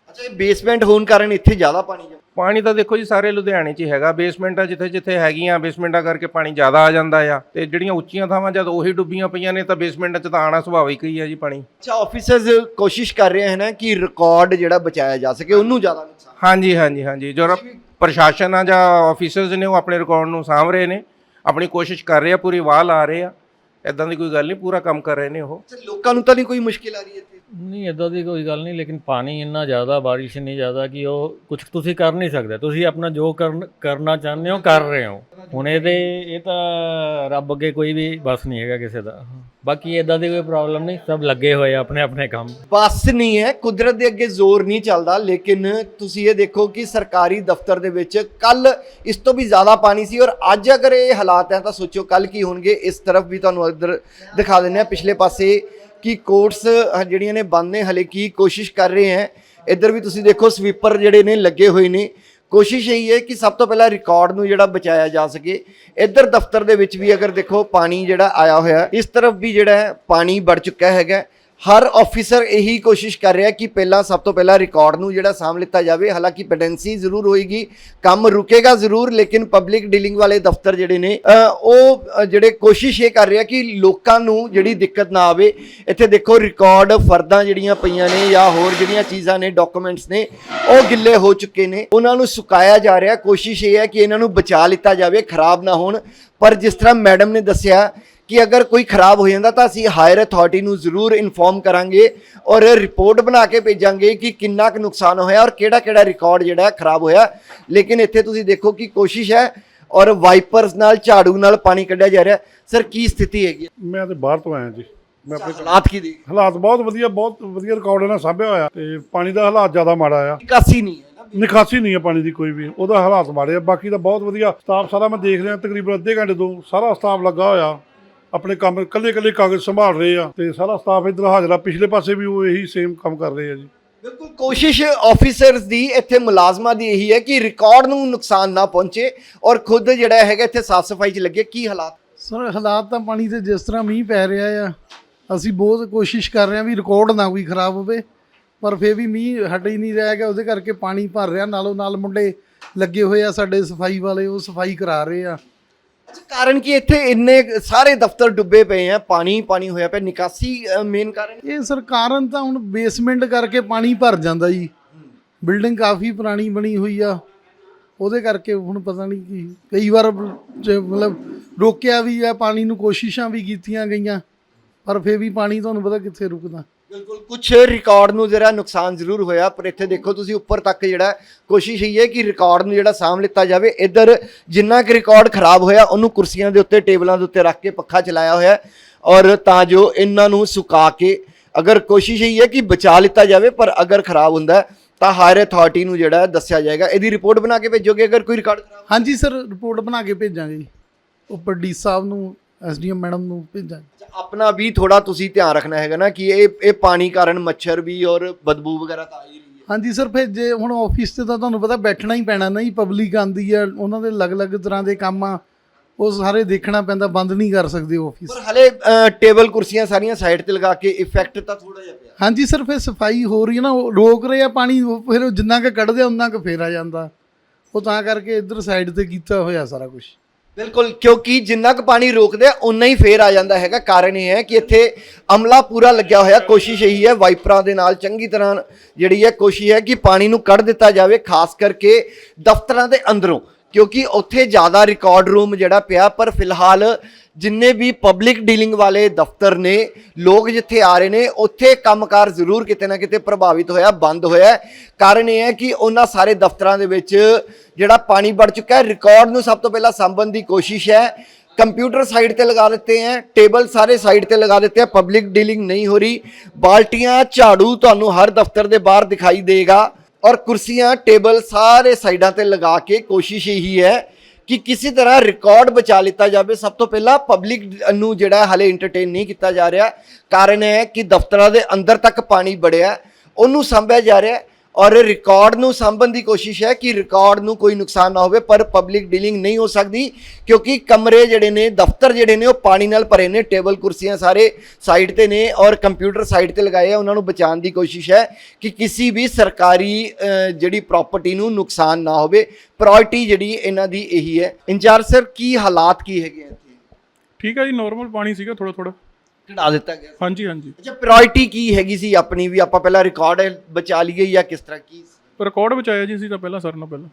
[SPEAKER 1] ਅੱਛਾ ਇਹ ਬੇਸਮੈਂਟ ਹੋਣ ਕਾਰਨ ਇੱਥੇ ਜ਼ਿਆਦਾ ਪਾਣੀ ਜਮ੍ਹਾਂ
[SPEAKER 4] ਪਾਣੀ ਤਾਂ ਦੇਖੋ ਜੀ ਸਾਰੇ ਲੁਧਿਆਣੇ 'ਚ ਹੀ ਹੈਗਾ। ਬੇਸਮੈਂਟਾਂ ਜਿੱਥੇ ਜਿੱਥੇ ਹੈਗੀਆਂ ਬੇਸਮੈਂਟਾਂ ਕਰਕੇ ਪਾਣੀ ਜ਼ਿਆਦਾ ਆ ਜਾਂਦਾ ਆ। ਤੇ ਜਿਹੜੀਆਂ ਉੱਚੀਆਂ ਥਾਵਾਂ ਜਦ ਉਹੀ ਡੁੱਬੀਆਂ ਪਈਆਂ ਨੇ ਤਾਂ ਬੇਸਮੈਂਟਾਂ 'ਚ ਤਾਂ ਆਣਾ ਸੁਭਾਵਿਕ ਹੀ ਆ ਜੀ ਪਾਣੀ।
[SPEAKER 1] ਅੱਛਾ ਆਫੀਸਰਸ ਕੋਸ਼ਿਸ਼ ਕਰ ਰਹੇ ਹਨ ਕਿ ਰਿਕਾਰਡ ਜਿਹੜਾ ਬਚਾਇਆ ਜਾ ਸਕੇ ਉਹਨੂੰ ਜ਼ਿਆਦਾ ਨੁਕਸਾਨ
[SPEAKER 4] ਹਾਂਜੀ ਹਾਂਜੀ ਹਾਂਜੀ। ਜੋ ਪ੍ਰਸ਼ਾਸਨ ਆ ਜਾਂ ਆਫੀਸਰਸ ਨੇ ਉਹ ਆਪਣੇ ਰਿਕਾਰਡ ਨੂੰ ਸਾਂਭ ਰਹੇ ਨੇ। ਆਪਣੀ ਕੋਸ਼ਿਸ਼ ਕਰ ਰਹੇ ਆ ਪੂਰੀ ਵਾਹ ਲਾ ਰਹੇ ਆ। ਇਦਾਂ ਦੀ ਕੋਈ ਗੱਲ ਨਹੀਂ, ਪੂਰਾ ਕੰਮ ਕਰ ਰਹੇ ਨੇ ਉਹ।
[SPEAKER 1] ਲੋਕਾਂ ਨੂੰ ਤਾਂ ਨਹੀਂ ਕੋਈ ਮੁਸ਼ਕਿਲ ਆ ਰਹੀ ਇੱਥੇ?
[SPEAKER 6] ਨਹੀਂ ਇਦਾਂ ਦੀ ਕੋਈ ਗੱਲ ਨਹੀਂ, ਲੇਕਿਨ ਪਾਣੀ ਇੰਨਾ ਜ਼ਿਆਦਾ, ਬਾਰਿਸ਼ ਇੰਨੀ ਜ਼ਿਆਦਾ ਕਿ ਉਹ ਕੁਝ ਤੁਸੀਂ ਕਰ ਨਹੀਂ ਸਕਦੇ। ਤੁਸੀਂ ਆਪਣਾ ਜੋ ਕਰਨ, ਕਰਨਾ ਚਾਹੁੰਦੇ ਹੋ, ਕਰ ਰਹੇ ਹੋ। ਹੁਣ ਇਹਦੇ, ਇਹ ਤਾਂ ਰੱਬ ਅੱਗੇ ਕੋਈ ਵੀ ਬਸ ਨਹੀਂ ਹੈਗਾ ਕਿਸੇ ਦਾ। ਬਾਕੀ ਇਦਾਂ ਦੀ ਕੋਈ ਪ੍ਰੋਬਲਮ ਨਹੀਂ, ਸਭ ਲੱਗੇ ਹੋਏ ਆ ਆਪਣੇ ਆਪਣੇ ਕੰਮ।
[SPEAKER 1] ਬਸ ਨਹੀਂ ਹੈ, ਕੁਦਰਤ ਦੇ ਅੱਗੇ ਜ਼ੋਰ ਨਹੀਂ ਚੱਲਦਾ, ਲੇਕਿਨ ਤੁਸੀਂ ਇਹ ਦੇਖੋ ਕਿ ਸਰਕਾਰੀ ਦਫ਼ਤਰ ਦੇ ਵਿੱਚ ਕੱਲ ਇਸ ਤੋਂ ਵੀ ਜ਼ਿਆਦਾ ਪਾਣੀ ਸੀ ਔਰ ਅੱਜ ਅਗਰ ਇਹ ਹਾਲਾਤ ਹੈ ਤਾਂ ਸੋਚੋ ਕੱਲ ਕੀ ਹੋਣਗੇ, ਇਸ ਤਰਫ ਵੀ ਤੁਹਾਨੂੰ ਇੱਧਰ ਦਿਖਾ ਦਿੰਦੇ ਆ ਪਿਛਲੇ ਪਾਸੇ ਕਿ ਕੋਰਟਸ ਜਿਹੜੀਆਂ ਨੇ ਬੰਦ ਨੇ, ਹਲੇ ਕੀ ਕੋਸ਼ਿਸ਼ ਕਰ ਰਹੇ ਹੈ। ਇੱਧਰ ਵੀ ਤੁਸੀਂ ਦੇਖੋ ਸਵੀਪਰ ਜਿਹੜੇ ਨੇ, ਲੱਗੇ ਹੋਏ ਨੇ। ਕੋਸ਼ਿਸ਼ ਇਹੀ ਹੈ ਕਿ ਸਭ ਤੋਂ ਪਹਿਲਾਂ ਰਿਕਾਰਡ ਨੂੰ ਜਿਹੜਾ ਬਚਾਇਆ ਜਾ ਸਕੇ। ਇੱਧਰ ਦਫ਼ਤਰ ਦੇ ਵਿੱਚ ਵੀ ਅਗਰ ਦੇਖੋ, ਪਾਣੀ ਜਿਹੜਾ ਆਇਆ ਹੋਇਆ, ਇਸ ਤਰਫ ਵੀ ਜਿਹੜਾ ਪਾਣੀ ਵੜ ਚੁੱਕਾ ਹੈਗਾ। ਹਰ ਆਫੀਸਰ ਇਹੀ ਕੋਸ਼ਿਸ਼ ਕਰ ਰਿਹਾ ਕਿ ਪਹਿਲਾਂ, ਸਭ ਤੋਂ ਪਹਿਲਾਂ ਰਿਕਾਰਡ ਨੂੰ ਜਿਹੜਾ ਸਾਂਭ ਲਿੱਤਾ ਜਾਵੇ। ਹਾਲਾਂਕਿ ਪੈਂਡੈਂਸੀ ਜ਼ਰੂਰ ਹੋਏਗੀ, ਕੰਮ ਰੁਕੇਗਾ ਜ਼ਰੂਰ, ਲੇਕਿਨ ਪਬਲਿਕ ਡੀਲਿੰਗ ਵਾਲੇ ਦਫ਼ਤਰ ਜਿਹੜੇ ਨੇ ਉਹ ਜਿਹੜੇ ਕੋਸ਼ਿਸ਼ ਇਹ ਕਰ ਰਿਹਾ ਕਿ ਲੋਕਾਂ ਨੂੰ ਜਿਹੜੀ ਦਿੱਕਤ ਨਾ ਆਵੇ। ਇੱਥੇ ਦੇਖੋ ਰਿਕਾਰਡ ਫਰਦਾਂ ਜਿਹੜੀਆਂ ਪਈਆਂ ਨੇ ਜਾਂ ਹੋਰ ਜਿਹੜੀਆਂ ਚੀਜ਼ਾਂ ਨੇ ਡਾਕੂਮੈਂਟਸ ਨੇ, ਉਹ ਗਿੱਲੇ ਹੋ ਚੁੱਕੇ ਨੇ। ਉਹਨਾਂ ਨੂੰ ਸੁਕਾਇਆ ਜਾ ਰਿਹਾ। ਕੋਸ਼ਿਸ਼ ਇਹ ਹੈ ਕਿ ਇਹਨਾਂ ਨੂੰ ਬਚਾ ਲਿੱਤਾ ਜਾਵੇ, ਖਰਾਬ ਨਾ ਹੋਣ। ਪਰ ਜਿਸ ਤਰ੍ਹਾਂ ਮੈਡਮ ਨੇ ਦੱਸਿਆ ਕਿ ਅਗਰ ਕੋਈ ਖਰਾਬ ਹੋ ਜਾਂਦਾ ਤਾਂ ਅਸੀਂ ਹਾਇਰ ਅਥਾਰਟੀ ਨੂੰ ਜ਼ਰੂਰ ਇਨਫੋਰਮ ਕਰਾਂਗੇ ਔਰ ਰਿਪੋਰਟ ਬਣਾ ਕੇ ਭੇਜਾਂਗੇ ਕਿ ਕਿੰਨਾ ਕੁ ਨੁਕਸਾਨ ਹੋਇਆ ਔਰ ਕਿਹੜਾ ਕਿਹੜਾ ਰਿਕਾਰਡ ਜਿਹੜਾ ਖਰਾਬ ਹੋਇਆ। ਲੇਕਿਨ ਇੱਥੇ ਤੁਸੀਂ ਦੇਖੋ ਕਿ ਕੋਸ਼ਿਸ਼ ਹੈ ਔਰ ਵਾਈਪਰਸ ਨਾਲ ਝਾੜੂ ਨਾਲ ਪਾਣੀ ਕੱਢਿਆ ਜਾ ਰਿਹਾ। ਸਰ ਕੀ ਸਥਿਤੀ ਹੈਗੀ?
[SPEAKER 5] ਮੈਂ ਤੇ ਬਾਹਰ ਤੋਂ ਆਇਆ ਜੀ। ਮੈਂ ਆਪਣੇ
[SPEAKER 1] ਹਾਲਾਤ ਕੀ ਦੇ?
[SPEAKER 5] ਹਾਲਾਤ ਬਹੁਤ ਵਧੀਆ ਬਹੁਤ ਵਧੀਆ ਰਿਕਾਰਡ ਇਹਨਾਂ ਸਾਂਭਿਆ ਹੋਇਆ ਤੇ ਪਾਣੀ ਦਾ ਹਾਲਾਤ ਜ਼ਿਆਦਾ ਮਾੜਾ ਆ।
[SPEAKER 1] ਨਿਕਾਸੀ ਨਹੀਂ ਹੈ
[SPEAKER 5] ਨਿਕਾਸੀ ਨਹੀਂ ਹੈ ਪਾਣੀ ਦੀ ਕੋਈ ਵੀ। ਉਹਦਾ ਹਾਲਾਤ ਮਾੜੇ ਆ। ਬਾਕੀ ਤਾਂ ਬਹੁਤ ਵਧੀਆ। ਸਟਾਫ ਸਾਰਾ ਮੈਂ ਦੇਖ ਰਿਹਾ ਤਕਰੀਬਨ ਅੱਧੇ ਘੰਟੇ ਤੋਂ ਸਾਰਾ ਸਟਾਫ ਲੱਗਾ ਹੋਇਆ। ਆਪਣੇ ਕੰਮ ਕੱਲੇ ਕੱਲੇ ਕਾਗਜ਼ ਸੰਭਾਲ ਰਹੇ ਆ ਤੇ ਸਾਰਾ ਸਟਾਫ ਇੱਧਰ ਹਾਜ਼ਰ ਆ। ਪਿਛਲੇ ਪਾਸੇ ਵੀ ਉਹ ਇਹੀ ਸੇਮ ਕੰਮ ਕਰ ਰਹੇ ਆ ਜੀ।
[SPEAKER 1] ਬਿਲਕੁਲ ਕੋਸ਼ਿਸ਼ ਆਫੀਸਰਸ ਦੀ ਇੱਥੇ ਮੁਲਾਜ਼ਮਾਂ ਦੀ ਇਹੀ ਹੈ ਕਿ ਰਿਕਾਰਡ ਨੂੰ ਨੁਕਸਾਨ ਨਾ ਪਹੁੰਚੇ ਔਰ ਖੁਦ ਜਿਹੜਾ ਹੈਗਾ ਇੱਥੇ ਸਾਫ਼ ਸਫ਼ਾਈ 'ਚ ਲੱਗੇ। ਕੀ ਹਾਲਾਤ?
[SPEAKER 7] ਸਰ ਹਾਲਾਤ ਤਾਂ ਪਾਣੀ ਦੇ ਜਿਸ ਤਰ੍ਹਾਂ ਮੀਂਹ ਪੈ ਰਿਹਾ ਆ ਅਸੀਂ ਬਹੁਤ ਕੋਸ਼ਿਸ਼ ਕਰ ਰਹੇ ਹਾਂ ਵੀ ਰਿਕਾਰਡ ਨਾ ਕੋਈ ਖਰਾਬ ਹੋਵੇ ਪਰ ਫੇਰ ਵੀ ਮੀਂਹ ਹਟ ਹੀ ਨਹੀਂ ਰਿਹਾ ਹੈਗਾ ਉਹਦੇ ਕਰਕੇ ਪਾਣੀ ਭਰ ਰਿਹਾ। ਨਾਲੋਂ ਨਾਲ ਮੁੰਡੇ ਲੱਗੇ ਹੋਏ ਆ ਸਾਡੇ ਸਫ਼ਾਈ ਵਾਲੇ ਉਹ ਸਫ਼ਾਈ ਕਰਾ ਰਹੇ ਆ।
[SPEAKER 1] ਕਾਰਨ ਕੀ ਇੱਥੇ ਇੰਨੇ ਸਾਰੇ ਦਫ਼ਤਰ ਡੁੱਬੇ ਪਏ ਆ, ਪਾਣੀ ਪਾਣੀ ਹੋਇਆ ਪਿਆ, ਨਿਕਾਸੀ ਮੇਨ ਕਾਰਨ
[SPEAKER 7] ਇਹ ਸਰਕਾਰਨ ਤਾਂ ਹੁਣ ਬੇਸਮੈਂਟ ਕਰਕੇ ਪਾਣੀ ਭਰ ਜਾਂਦਾ ਜੀ। ਬਿਲਡਿੰਗ ਕਾਫੀ ਪੁਰਾਣੀ ਬਣੀ ਹੋਈ ਆ। ਉਹਦੇ ਕਰਕੇ ਹੁਣ ਪਤਾ ਨਹੀਂ ਕੀ, ਕਈ ਵਾਰ ਮਤਲਬ ਰੋਕਿਆ ਵੀ ਆ, ਪਾਣੀ ਨੂੰ ਕੋਸ਼ਿਸ਼ਾਂ ਵੀ ਕੀਤੀਆਂ ਗਈਆਂ, ਪਰ ਫੇਰ ਵੀ ਪਾਣੀ ਤੁਹਾਨੂੰ ਪਤਾ ਕਿੱਥੇ ਰੁਕਦਾ।
[SPEAKER 1] ਬਿਲਕੁਲ ਕੁਝ ਰਿਕਾਰਡ ਨੂੰ ਜਿਹੜਾ ਨੁਕਸਾਨ ਜ਼ਰੂਰ ਹੋਇਆ, ਪਰ ਇੱਥੇ ਦੇਖੋ ਤੁਸੀਂ ਉੱਪਰ ਤੱਕ ਜਿਹੜਾ ਕੋਸ਼ਿਸ਼ ਇਹ ਹੈ ਕਿ ਰਿਕਾਰਡ ਨੂੰ ਜਿਹੜਾ ਸਾਂਭ ਲਿੱਤਾ ਜਾਵੇ। ਇੱਧਰ ਜਿੰਨਾ ਕਿ ਰਿਕਾਰਡ ਖਰਾਬ ਹੋਇਆ, ਉਹਨੂੰ ਕੁਰਸੀਆਂ ਦੇ ਉੱਤੇ, ਟੇਬਲਾਂ ਦੇ ਉੱਤੇ ਰੱਖ ਕੇ ਪੱਖਾ ਚਲਾਇਆ ਹੋਇਆ ਔਰ ਤਾਂ ਜੋ ਇਹਨਾਂ ਨੂੰ ਸੁਕਾ ਕੇ ਅਗਰ ਕੋਸ਼ਿਸ਼ ਇਹ ਹੈ ਕਿ ਬਚਾ ਲਿੱਤਾ ਜਾਵੇ, ਪਰ ਅਗਰ ਖਰਾਬ ਹੁੰਦਾ ਤਾਂ ਹਾਇਰ ਅਥਾਰਟੀ ਨੂੰ ਜਿਹੜਾ ਦੱਸਿਆ ਜਾਏਗਾ। ਇਹਦੀ ਰਿਪੋਰਟ ਬਣਾ ਕੇ ਭੇਜੋਗੇ ਅਗਰ ਕੋਈ ਰਿਕਾਰਡ ਖਰਾਬ
[SPEAKER 7] ਹਾਂਜੀ ਸਰ ਰਿਪੋਰਟ ਬਣਾ ਕੇ ਭੇਜਾਂਗੇ ਜੀ। ਉੱਪਰ ਡੀ ਸਾਹਿਬ ਨੂੰ ਐਸਡੀਐਮ ਮੈਡਮ ਨੂੰ
[SPEAKER 1] ਅੱਛਾ, ਆਪਣਾ ਵੀ ਥੋੜਾ ਤੁਸੀਂ ਧਿਆਨ ਰੱਖਣਾ ਹੈਗਾ ਨਾ ਕਿ ਇਹ ਇਹ ਪਾਣੀ ਕਾਰਨ ਮੱਛਰ ਵੀ ਔਰ ਬਦਬੂ ਵਗੈਰਾ ਤਾਂ ਆ ਹੀ ਰਹੀ ਹੈ।
[SPEAKER 7] ਹਾਂਜੀ ਸਰ ਫਿਰ ਜੇ ਹੁਣ ਆਫਿਸ ਤੇ ਤਾਂ ਤੁਹਾਨੂੰ ਪਤਾ ਬੈਠਣਾ ਹੀ ਪੈਣਾ ਨਾ ਜੀ ਪਬਲਿਕ ਆਂਦੀ ਆ ਉਹਨਾਂ ਦੇ ਅਲੱਗ-ਅਲੱਗ ਤਰ੍ਹਾਂ ਦੇ ਕੰਮ ਆ ਉਹ ਸਾਰੇ ਦੇਖਣਾ ਪੈਂਦਾ ਬੰਦ ਨਹੀਂ ਕਰ ਸਕਦੇ ਆਫਿਸ।
[SPEAKER 1] ਪਰ ਹਲੇ ਟੇਬਲ ਕੁਰਸੀਆਂ ਸਾਰੀਆਂ ਸਾਈਡ ਤੇ ਲਗਾ ਕੇ ਇਫੈਕਟ ਤਾਂ ਥੋੜਾ ਜਿਹਾ ਪਿਆ।
[SPEAKER 7] ਹਾਂਜੀ ਸਰ ਫਿਰ ਸਫ਼ਾਈ ਹੋ ਰਹੀ ਹੈ ਨਾ ਉਹ ਰੋਕ ਰਹੇ ਆ ਪਾਣੀ ਉਹ ਫਿਰ ਉਹ ਜਿੰਨਾ ਕੁ ਕੱਢਦੇ ਉਨਾ ਕੁ ਫੇਰ ਆ ਜਾਂਦਾ। ਉਹ ਤਾਂ ਕਰਕੇ ਇੱਧਰ ਸਾਈਡ ਤੇ ਕੀਤਾ ਹੋਇਆ ਸਾਰਾ ਕੁਝ
[SPEAKER 1] ਬਿਲਕੁਲ, ਕਿਉਂਕਿ ਜਿੰਨਾ ਕੁ ਪਾਣੀ ਰੋਕਦੇ ਆ ਉਨਾ ਹੀ ਫੇਰ ਆ ਜਾਂਦਾ ਹੈਗਾ। ਕਾਰਨ ਇਹ ਹੈ ਕਿ ਇੱਥੇ ਅਮਲਾ ਪੂਰਾ ਲੱਗਿਆ ਹੋਇਆ। ਕੋਸ਼ਿਸ਼ ਇਹੀ ਹੈ ਵਾਈਪਰਾਂ ਦੇ ਨਾਲ ਚੰਗੀ ਤਰ੍ਹਾਂ ਜਿਹੜੀ ਹੈ, ਕੋਸ਼ਿਸ਼ ਹੈ ਕਿ ਪਾਣੀ ਨੂੰ ਕੱਢ ਦਿੱਤਾ ਜਾਵੇ, ਖਾਸ ਕਰਕੇ ਦਫ਼ਤਰਾਂ ਦੇ ਅੰਦਰੋਂ। ਕਿਉਂਕਿ ਉੱਥੇ ਜ਼ਿਆਦਾ ਰਿਕਾਰਡ ਰੂਮ ਜਿਹੜਾ ਪਿਆ, ਪਰ ਫਿਲਹਾਲ ਜਿੰਨੇ ਵੀ ਪਬਲਿਕ ਡੀਲਿੰਗ ਵਾਲੇ ਦਫ਼ਤਰ ਨੇ, ਲੋਕ ਜਿੱਥੇ ਆ ਰਹੇ ਨੇ, ਉੱਥੇ ਕੰਮਕਾਰ ਜ਼ਰੂਰ ਕਿਤੇ ਨਾ ਕਿਤੇ ਪ੍ਰਭਾਵਿਤ ਹੋਇਆ, ਬੰਦ ਹੋਇਆ। ਕਾਰਨ ਇਹ ਹੈ ਕਿ ਉਹਨਾਂ ਸਾਰੇ ਦਫ਼ਤਰਾਂ ਦੇ ਵਿੱਚ ਜਿਹੜਾ ਪਾਣੀ ਵੜ ਚੁੱਕਾ ਹੈ ਰਿਕਾਰਡ ਨੂੰ ਸਭ ਤੋਂ ਪਹਿਲਾਂ ਸਾਂਭਣ ਦੀ ਕੋਸ਼ਿਸ਼ ਹੈ। ਕੰਪਿਊਟਰ ਸਾਈਡ ਤੇ ਲਗਾ ਦਿੱਤੇ ਹੈ ਟੇਬਲ ਸਾਰੇ ਸਾਈਡ ਤੇ ਲਗਾ ਦਿੱਤੇ ਹੈ ਪਬਲਿਕ ਡੀਲਿੰਗ ਨਹੀਂ ਹੋ ਰਹੀ। ਬਾਲਟੀਆਂ, ਝਾੜੂ ਤੁਹਾਨੂੰ ਹਰ ਦਫ਼ਤਰ ਦੇ ਬਾਹਰ ਦਿਖਾਈ ਦੇਗਾ ਔਰ ਕੁਰਸੀਆਂ ਟੇਬਲ ਸਾਰੇ ਸਾਈਡਾਂ ਤੇ ਲਗਾ ਕੇ ਕੋਸ਼ਿਸ਼ ਇਹੀ ਹੈ ਕਿ ਕਿਸੇ ਤਰ੍ਹਾਂ ਰਿਕਾਰਡ ਬਚਾ ਲਿੱਤਾ ਜਾਵੇ, ਸਭ ਤੋਂ ਪਹਿਲਾਂ ਪਬਲਿਕ ਨੂੰ ਜਿਹੜਾ ਹਲੇ ਇੰਟਰਟੇਨ ਨਹੀਂ ਕੀਤਾ ਜਾ ਰਿਹਾ। ਕਾਰਨ ਇਹ ਹੈ ਕਿ ਦਫ਼ਤਰਾਂ ਦੇ ਅੰਦਰ ਤੱਕ ਪਾਣੀ ਬੜਿਆ ਉਹਨੂੰ ਸੰਭਿਆ ਜਾ ਰਿਹਾ। ਔਰ ਰਿਕਾਰਡ ਨੂੰ ਸਾਂਭਣ ਦੀ ਕੋਸ਼ਿਸ਼ ਹੈ ਕਿ ਰਿਕਾਰਡ ਨੂੰ ਕੋਈ ਨੁਕਸਾਨ ਨਾ ਹੋਵੇ, ਪਰ ਪਬਲਿਕ ਡੀਲਿੰਗ ਨਹੀਂ ਹੋ ਸਕਦੀ, ਕਿਉਂਕਿ ਕਮਰੇ ਜਿਹੜੇ ਨੇ, ਦਫ਼ਤਰ ਜਿਹੜੇ ਨੇ, ਉਹ ਪਾਣੀ ਨਾਲ ਭਰੇ ਨੇ, ਟੇਬਲ ਕੁਰਸੀਆਂ ਸਾਰੇ ਸਾਈਡ ਤੇ ਨੇ ਔਰ ਕੰਪਿਊਟਰ ਸਾਈਡ ਤੇ ਲਗਾਏ ਆ, ਉਹਨਾਂ ਨੂੰ ਬਚਾਉਣ ਦੀ ਕੋਸ਼ਿਸ਼ ਹੈ ਕਿ ਕਿਸੇ ਵੀ ਸਰਕਾਰੀ ਜਿਹੜੀ ਪ੍ਰਾਪਰਟੀ ਨੂੰ ਨੁਕਸਾਨ ਨਾ ਹੋਵੇ। ਪ੍ਰਾਇੋਰਟੀ ਜਿਹੜੀ ਇਹਨਾਂ ਦੀ ਇਹੀ ਹੈ। ਇੰਚਾਰਜ ਸਰ, ਕੀ ਹਾਲਾਤ ਕੀ ਹੈਗੇ ਆ ਇੱਥੇ?
[SPEAKER 8] ਠੀਕ ਹੈ ਜੀ ਨਾਰਮਲ ਪਾਣੀ ਸੀਗਾ ਥੋੜਾ ਥੋੜਾ
[SPEAKER 1] ਘਟਾ ਦਿੱਤਾ ਗਿਆ
[SPEAKER 8] ਹਾਂਜੀ ਹਾਂਜੀ।
[SPEAKER 1] ਅੱਛਾ ਪ੍ਰਾਇੋਰਟੀ ਕੀ ਹੈਗੀ ਸੀ ਆਪਣੀ ਵੀ ਆਪਾਂ ਪਹਿਲਾਂ ਰਿਕਾਰਡ ਬਚਾ ਲਈਏ ਜਾਂ ਕਿਸ ਤਰ੍ਹਾਂ ਕੀ
[SPEAKER 8] ਰਿਕਾਰਡ ਬਚਾਇਆ ਜੀ ਅਸੀਂ ਤਾਂ ਪਹਿਲਾਂ ਸਰ ਨਾਲ ਪਹਿਲਾਂ।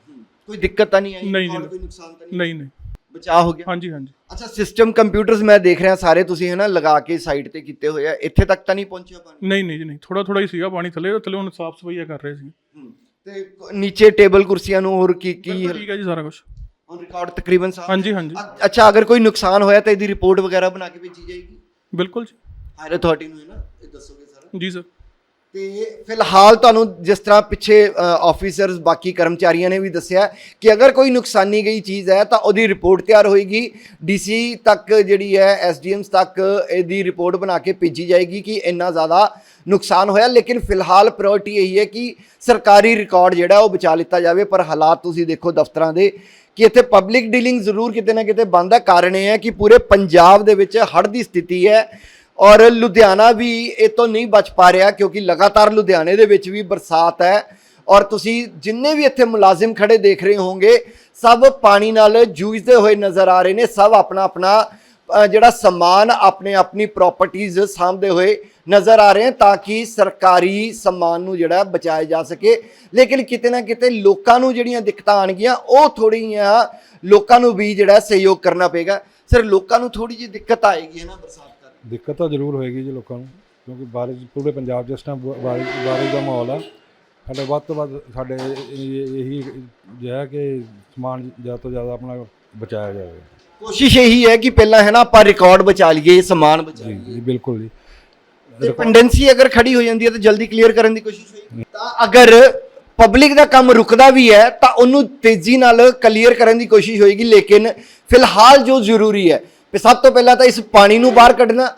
[SPEAKER 1] ਕੋਈ ਦਿੱਕਤ ਤਾਂ ਨਹੀਂ ਆਈ?
[SPEAKER 8] ਨਹੀਂ
[SPEAKER 1] ਕੋਈ ਨੁਕਸਾਨ ਤਾਂ ਨਹੀਂ
[SPEAKER 8] ਨਹੀਂ ਨਹੀਂ।
[SPEAKER 1] ਬਚਾ ਹੋ ਗਿਆ?
[SPEAKER 8] ਹਾਂਜੀ ਹਾਂਜੀ।
[SPEAKER 1] ਅੱਛਾ ਸਿਸਟਮ ਕੰਪਿਊਟਰਸ ਮੈਂ ਦੇਖ ਰਿਹਾ ਸਾਰੇ ਤੁਸੀਂ ਹੈ ਨਾ ਲਗਾ ਕੇ ਸਾਈਡ ਤੇ ਕੀਤੇ ਹੋਏ ਆ ਇੱਥੇ ਤੱਕ ਤਾਂ ਨਹੀਂ ਪਹੁੰਚਿਆ ਪਾਣੀ?
[SPEAKER 8] ਨਹੀਂ ਨਹੀਂ ਜੀ ਨਹੀਂ। ਥੋੜਾ ਥੋੜਾ ਹੀ ਸੀਗਾ ਪਾਣੀ ਥੱਲੇ ਥੱਲੇ ਹੁਣ ਸਾਫ਼ ਸਫਾਈਆ ਕਰ ਰਹੇ ਸੀ।
[SPEAKER 1] ਤੇ ਕ- ਨੀਚੇ ਟੇਬਲ ਕੁਰਸੀਆਂ ਨੂੰ ਹੋਰ ਕੀ ਕੀ
[SPEAKER 8] ਠੀਕ ਹੈ ਜੀ ਸਾਰਾ ਕੁਝ
[SPEAKER 1] ਹੁਣ ਰਿਕਾਰਡ ਤਕਰੀਬਨ ਸਾਫ਼
[SPEAKER 8] ਹਾਂਜੀ ਹਾਂਜੀ।
[SPEAKER 1] ਅੱਛਾ ਅਗਰ ਕੋਈ ਨੁਕਸਾਨ ਹੋਇਆ ਤਾਂ ਇਹਦੀ ਰਿਪੋਰਟ ਵਗੈਰਾ ਬਣਾ ਕੇ ਭੇਜੀ ਜਾਏਗੀ?
[SPEAKER 8] ਬਿਲਕੁਲ ਜੀ।
[SPEAKER 1] ਹਾਇਰ ਅਥਾਰਟੀ ਨੂੰ ਹੈ ਨਾ ਇਹ ਦੱਸੋਗੇ ਸਰ?
[SPEAKER 8] ਜੀ ਸਰ।
[SPEAKER 1] ਤੇ ਫਿਲਹਾਲ ਤੁਹਾਨੂੰ ਜਿਸ ਤਰ੍ਹਾਂ ਪਿੱਛੇ ਆਫੀਸਰਸ ਬਾਕੀ ਕਰਮਚਾਰੀਆਂ ਨੇ ਵੀ ਦੱਸਿਆ ਕਿ ਅਗਰ ਕੋਈ ਨੁਕਸਾਨੀ ਗਈ ਚੀਜ਼ ਹੈ ਤਾਂ ਉਹਦੀ ਰਿਪੋਰਟ ਤਿਆਰ ਹੋਏਗੀ। ਡੀਸੀ ਤੱਕ ਜਿਹੜੀ ਹੈ ਐਸਡੀਐਮਸ ਤੱਕ ਇਹਦੀ ਰਿਪੋਰਟ ਬਣਾ ਕੇ ਭੇਜੀ ਜਾਏਗੀ ਕਿ ਇੰਨਾ ਜ਼ਿਆਦਾ ਨੁਕਸਾਨ ਹੋਇਆ। ਲੇਕਿਨ ਫਿਲਹਾਲ ਪ੍ਰਾਇੋਰਟੀ ਇਹੀ ਹੈ ਕਿ ਸਰਕਾਰੀ ਰਿਕਾਰਡ ਜਿਹੜਾ ਉਹ ਬਚਾ ਲਿੱਤਾ ਜਾਵੇ। ਪਰ ਹਾਲਾਤ ਤੁਸੀਂ ਦੇਖੋ ਦਫ਼ਤਰਾਂ ਦੇ ਕਿ ਇੱਥੇ ਪਬਲਿਕ ਡੀਲਿੰਗ ਜ਼ਰੂਰ ਕਿਤੇ ਨਾ ਕਿਤੇ ਬੰਦ ਹੈ। ਕਾਰਨ ਇਹ ਹੈ ਕਿ ਪੂਰੇ ਪੰਜਾਬ ਦੇ ਵਿੱਚ ਹੜ੍ਹ ਦੀ ਸਥਿਤੀ ਹੈ। ਔਰ ਲੁਧਿਆਣਾ ਵੀ ਇਹ ਤੋਂ ਨਹੀਂ ਬਚ ਪਾ ਰਿਹਾ ਕਿਉਂਕਿ ਲਗਾਤਾਰ ਲੁਧਿਆਣੇ ਦੇ ਵਿੱਚ ਵੀ ਬਰਸਾਤ ਹੈ। ਔਰ ਤੁਸੀਂ ਜਿੰਨੇ ਵੀ ਇੱਥੇ ਮੁਲਾਜ਼ਮ ਖੜੇ ਦੇਖ ਰਹੇ ਹੋਵੋਗੇ, ਸਭ ਪਾਣੀ ਨਾਲ ਜੂਝਦੇ ਹੋਏ ਨਜ਼ਰ ਆ ਰਹੇ ਨੇ, ਸਭ ਆਪਣਾ ਆਪਣਾ ਜਿਹੜਾ ਸਮਾਨ ਆਪਣੇ ਆਪਣੀ ਪ੍ਰਾਪਰਟੀਆਂ ਸਾਂਭਦੇ ਹੋਏ ਨਜ਼ਰ ਆ ਰਹੇ ਹਨ ਤਾਂ ਕਿ ਸਰਕਾਰੀ ਸਮਾਨ ਨੂੰ ਜਿਹੜਾ ਬਚਾਇਆ ਜਾ ਸਕੇ। ਲੇਕਿਨ ਕਿਤੇ ਨਾ ਕਿਤੇ ਲੋਕਾਂ ਨੂੰ ਜਿਹੜੀਆਂ ਦਿੱਕਤਾਂ ਆਣਗੀਆਂ ਉਹ ਥੋੜੀਆਂ ਲੋਕਾਂ ਨੂੰ ਵੀ ਜਿਹੜਾ ਸਹਿਯੋਗ ਕਰਨਾ ਪਏਗਾ। ਸਰ ਲੋਕਾਂ ਨੂੰ ਥੋੜੀ ਜਿਹੀ ਦਿੱਕਤ ਆਏਗੀ ਹੈ ਨਾ ਬਰਸਾਤ
[SPEAKER 9] ਦਿੱਕਤ ਤਾਂ ਜ਼ਰੂਰ ਹੋਏਗੀ ਜੀ ਲੋਕਾਂ ਨੂੰ ਕਿਉਂਕਿ ਬਾਰਿਸ਼ ਪੂਰੇ ਪੰਜਾਬ 'ਚ ਇਸ ਟਾਈਮ ਬਾਰਿਸ਼ ਬਾਰਿਸ਼ ਦਾ ਮਾਹੌਲ ਆ। ਸਾਡੇ ਵੱਧ ਤੋਂ ਵੱਧ ਸਾਡੇ ਇਹ- ਇਹੀ ਜਿਹਾ ਕਿ ਸਮਾਨ ਜ਼ਿਆਦਾ ਤੋਂ ਜ਼ਿਆਦਾ ਆਪਣਾ ਬਚਾਇਆ ਜਾਵੇ।
[SPEAKER 1] ਕੋਸ਼ਿਸ਼ ਇਹੀ ਹੈ ਕਿ ਪਹਿਲਾਂ ਹੈ ਨਾ ਆਪਾਂ ਰਿਕਾਰਡ ਬਚਾ ਲਈਏ ਸਮਾਨ ਬਚਾ
[SPEAKER 9] ਜੀ
[SPEAKER 1] ਲਈਏ।
[SPEAKER 9] ਜੀ ਬਿਲਕੁਲ ਜੀ।
[SPEAKER 1] ਡਿਪੈਂਡੈਂਸੀ ਅਗਰ ਖੜੀ ਹੋ ਜਾਂਦੀ ਹੈ ਤਾਂ ਜਲਦੀ ਕਲੀਅਰ ਕਰਨ ਦੀ ਕੋਸ਼ਿਸ਼ ਹੋਏਗੀ। ਤਾਂ ਅਗਰ ਪਬਲਿਕ ਦਾ ਕੰਮ ਰੁਕਦਾ ਵੀ ਹੈ ਤਾਂ ਉਹਨੂੰ ਤੇਜ਼ੀ ਨਾਲ ਕਲੀਅਰ ਕਰਨ ਦੀ ਕੋਸ਼ਿਸ਼ ਹੋਏਗੀ ਲੇਕਿਨ ਫਿਲਹਾਲ ਜੋ ਜ਼ਰੂਰੀ ਹੈ ਵੀ ਸਭ ਤੋਂ ਪਹਿਲਾਂ ਤਾਂ ਇਸ ਪਾਣੀ ਨੂੰ ਬਾਹਰ ਕੱਢਣਾ,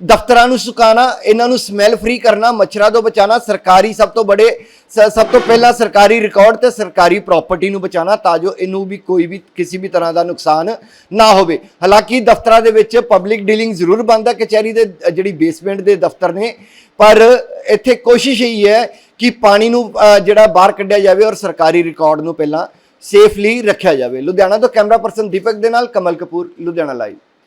[SPEAKER 1] ਦਫ਼ਤਰਾਂ ਨੂੰ ਸੁਕਾਣਾ ਇਹਨਾਂ ਨੂੰ ਸਮੈਲ ਫ੍ਰੀ ਕਰਨਾ, ਮੱਛਰਾਂ ਤੋਂ ਬਚਾਣਾ ਸਰਕਾਰੀ ਸਭ ਤੋਂ ਬੜੇ ਸ- ਸਭ ਤੋਂ ਪਹਿਲਾਂ ਸਰਕਾਰੀ ਰਿਕਾਰਡ ਤੇ ਸਰਕਾਰੀ ਪ੍ਰਾਪਰਟੀ ਨੂੰ ਬਚਾਣਾ ਤਾਂ ਜੋ ਇਹਨੂੰ ਵੀ ਕੋਈ ਵੀ ਕਿਸੇ ਵੀ ਤਰ੍ਹਾਂ ਦਾ ਨੁਕਸਾਨ ਨਾ ਹੋਵੇ। ਹਾਲਾਂਕਿ ਦਫ਼ਤਰਾਂ ਦੇ ਵਿੱਚ ਪਬਲਿਕ ਡੀਲਿੰਗ ਜ਼ਰੂਰ ਬੰਦ ਕਚਹਿਰੀ ਦੇ, ਜਿਹੜੀ ਬੇਸਮੈਂਟ ਦੇ ਦਫ਼ਤਰ ਨੇ, ਪਰ ਇੱਥੇ ਕੋਸ਼ਿਸ਼ ਇਹੀ ਹੈ ਕਿ ਪਾਣੀ ਨੂੰ ਜਿਹੜਾ ਬਾਹਰ ਕੱਢਿਆ ਜਾਵੇ ਔਰ ਸਰਕਾਰੀ ਰਿਕਾਰਡ ਨੂੰ ਪਹਿਲਾਂ ਸੇਫਲੀ ਰੱਖਿਆ ਜਾਵੇ। ਲੁਧਿਆਣਾ ਤੋਂ ਕੈਮਰਾ ਪਰਸਨ ਦੀਪਕ ਦੇ ਨਾਲ ਕਮਲ ਕਪੂਰ, ਲੁਧਿਆਣਾ ਲਾਈਵ